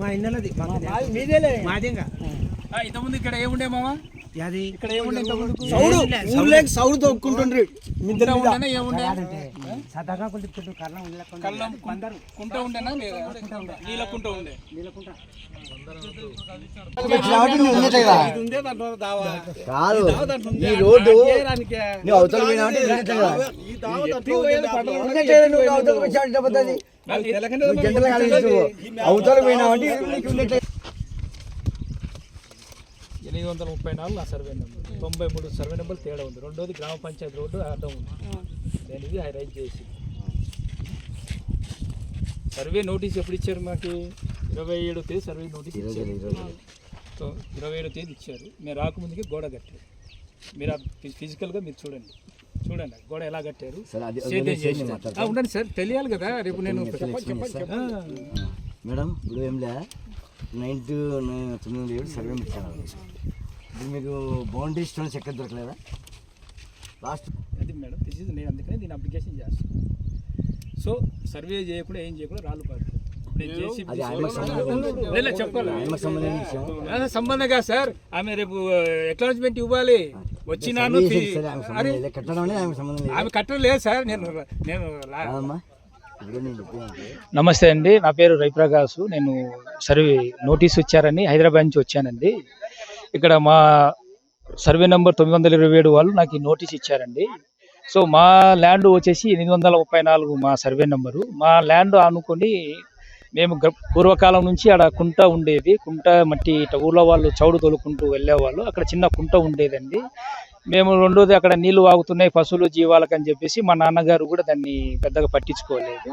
మా ఇన్నలది మీదేలే మాదేగా ఇంతకుముందు ఇక్కడ ఏముండే మామ అది ఇక్కడ ఏముండే సౌడు ఊర్లోకి సౌడు తొక్కుంటుండ్రి ఉండేనా ఏముండే సదాగా కొంచెం కొంచెం కళ్ళం ఉండలేకుండా కళ్ళం కుంట ఉండేనా లేదా నీళ్ళ కుంట ఉండే ఉన్నట్టే కదా. ఈ రోడ్డు. నువ్వు అవతల పోయినావంటే ఇది అవతల ఎనిమిది వందల ముప్పై నాలుగు నా సర్వే నెంబర్. తొంభై మూడు సర్వే నెంబర్ తేడా ఉంది. రెండోది గ్రామ పంచాయతీ రోడ్డు అడ్డం ఉంది. నేను ఇది హైరైట్ చేసి. సర్వే నోటీస్ ఎప్పుడు ఇచ్చారు మాకు? ఇరవై ఏడో తేదీ సర్వే నోటీస్ ఇచ్చారు. సో ఇరవై ఏడో తేదీ ఇచ్చారు. మీరు రాకముందుకే గోడ కట్టారు. మీరు ఫిజికల్గా మీరు చూడండి. చూడండి గోడ ఎలా కట్టారు? ఉండండి సార్ తెలియాలి కదా రేపు నేను మేడం ఇప్పుడు ఏం లే నైన్త్ తొమ్మిది ఏడు సర్వే ఇచ్చాను ఇప్పుడు మీకు బౌండరీ స్టోన్స్ ఎక్కడ దొరకలేదా? లాస్ట్ అది మేడం దిస్ ఇస్ నేను అందుకనే దీని అప్లికేషన్ చేస్తాను. సో సర్వే చేయకుండా ఏం చేయకుండా రాళ్ళు ఆయనకు సంబంధం కాదు సార్ ఆమె రేపు ఎక్నాలజ్మెంట్ ఇవ్వాలి. వచ్చినాను ఆమె కట్టడం లేదు సార్ నేను నేను నమస్తే అండి నా పేరు రవిప్రకాష్ నేను సర్వే నోటీస్ ఇచ్చారని హైదరాబాద్ నుంచి వచ్చానండి. ఇక్కడ మా సర్వే నెంబర్ తొమ్మిది వందల ఇరవై ఏడు వాళ్ళు నాకు ఈ నోటీస్ ఇచ్చారండి. సో మా ల్యాండ్ వచ్చేసి ఎనిమిది వందల ముప్పై నాలుగు మా సర్వే నెంబరు. మా ల్యాండ్ ఆనుకొని మేము గ- పూర్వకాలం నుంచి ఆడ కుంట ఉండేది. కుంట మట్టి ఇట్ట ఊళ్ళో వాళ్ళు చౌడు తోలుకుంటూ వెళ్ళేవాళ్ళు. అక్కడ చిన్న కుంట ఉండేదండి. మేము రెండోది అక్కడ నీళ్ళు వాగుతున్నాయి పశువులు జీవాలకు అని చెప్పేసి మా నాన్నగారు కూడా దాన్ని పెద్దగా పట్టించుకోలేదు.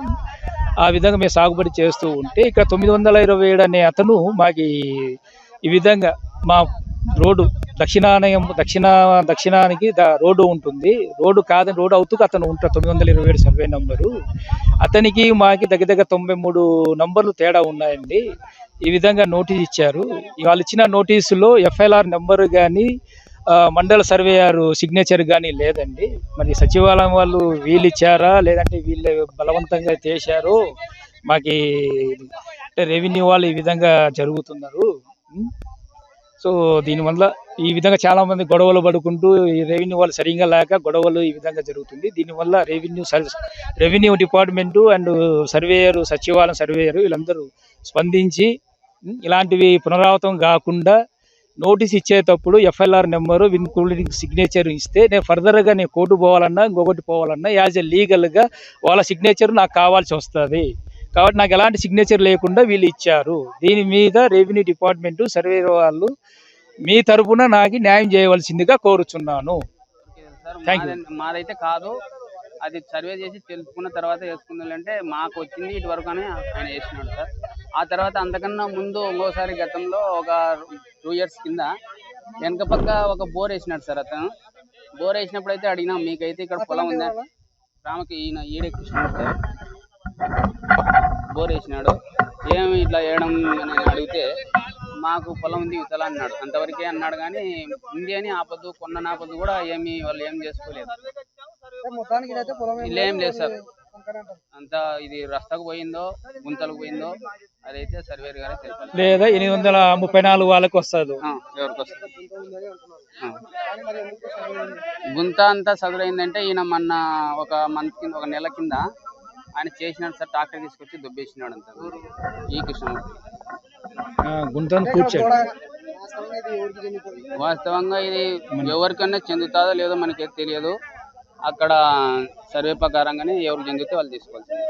ఆ విధంగా మేము సాగుబడి చేస్తూ ఉంటే ఇక్కడ తొమ్మిది వందల ఇరవై ఏడు అనే అతను మాకు ఈ విధంగా మా రోడ్డు దక్షిణానయం దక్షిణ దక్షిణానికి రోడ్డు ఉంటుంది. రోడ్డు కాదని రోడ్డు అవుతూ అతను ఉంటాడు. తొమ్మిది వందల ఇరవై ఏడు సర్వే నంబరు. అతనికి మాకి దగ్గర దగ్గర తొంభై మూడు నంబర్లు తేడా ఉన్నాయండి. ఈ విధంగా నోటీస్ ఇచ్చారు. వాళ్ళు ఇచ్చిన నోటీసులో ఎఫ్ఐఆర్ నెంబర్ కానీ మండల సర్వేయర్ సిగ్నేచర్ కానీ లేదండి. మరి సచివాలయం వాళ్ళు వీళ్ళు ఇచ్చారా లేదంటే వీళ్ళు బలవంతంగా చేశారో? మాకి రెవెన్యూ వాళ్ళు ఈ విధంగా జరుగుతున్నారు. సో దీనివల్ల ఈ విధంగా చాలా మంది గొడవలు పడుకుంటూ ఈ రెవెన్యూ వాళ్ళు సరిగా లేక గొడవలు ఈ విధంగా జరుగుతుంది. దీనివల్ల revenue revenue department and surveyor సచివాలయం సర్వేయర్ వీళ్ళందరూ స్పందించి ఇలాంటివి పునరావృతం కాకుండా నోటీస్ ఇచ్చేటప్పుడు ఎఫ్ఐఆర్ నెంబరు ఇన్క్లూడింగ్ సిగ్నేచర్ ఇస్తే నేను ఫర్దర్గా నేను కోర్టు పోవాలన్నా ఇంకొకటి పోవాలన్నా యాజ్ ఎ లీగల్గా వాళ్ళ సిగ్నేచర్ నాకు కావాల్సి వస్తుంది. కాబట్టి నాకు ఎలాంటి సిగ్నేచర్ లేకుండా వీళ్ళు ఇచ్చారు. దీని మీద రెవెన్యూ డిపార్ట్మెంట్ సర్వే వాళ్ళు మీ తరపున నాకు న్యాయం చేయవలసిందిగా కోరుచున్నాను. మాదైతే కాదు. అది సర్వే చేసి తెలుసుకున్న తర్వాత వేసుకుందాం అంటే మాకు వచ్చింది ఇటు వరకు అని ఆయన వేసినాడు సార్. ఆ తర్వాత అంతకన్నా ముందు ఇంకోసారి గతంలో ఒక టూ ఇయర్స్ కింద వెనక పక్క ఒక బోర్ వేసినాడు సార్ అతను. బోర్ వేసినప్పుడు అయితే అడిగినాం మీకైతే ఇక్కడ పొలం ఉందా? రామకి ఈయన ఈడే కృష్ణుడు సార్ బోర్ వేసినాడు ఏమి ఇట్లా వేయడం అని అడిగితే మాకు పొలం ఉంది ఇతల అన్నాడు. అంతవరకే అన్నాడు కానీ ఉంది అని ఆపద్దు కొన్న ఆపద్దు కూడా ఏమి వాళ్ళు ఏం చేసుకోలేదు. ఇల్లు ఏం లేదు సార్. అంతా ఇది రస్తకు పోయిందో గుంతలకు పోయిందో అదైతే సర్వేర్ గారే తెలిపారు. లేదా ఎనిమిది వందల ముప్పై నాలుగు వాళ్ళకి వస్తుంది. ఎవరికి వస్తుంది. గుంత అంతా చదురైందంటే ఈయన మొన్న ఒక మంత్ కింద ఒక నెల కింద ఆయన చేసినాడు సార్ ట్రాక్టర్ తీసుకొచ్చి దుబ్బేసినాడు అంత. ఈ కృష్ణమూర్తి. గుంతను కూర్చోండి. వాస్తవంగా ఇది ఎవరికైనా చెందుతుందో లేదో మనకి తెలియదు. అక్కడ సర్వే ప్రకారంగానే ఎవరు చెందితే వాళ్ళు తీసుకోవాల్సింది.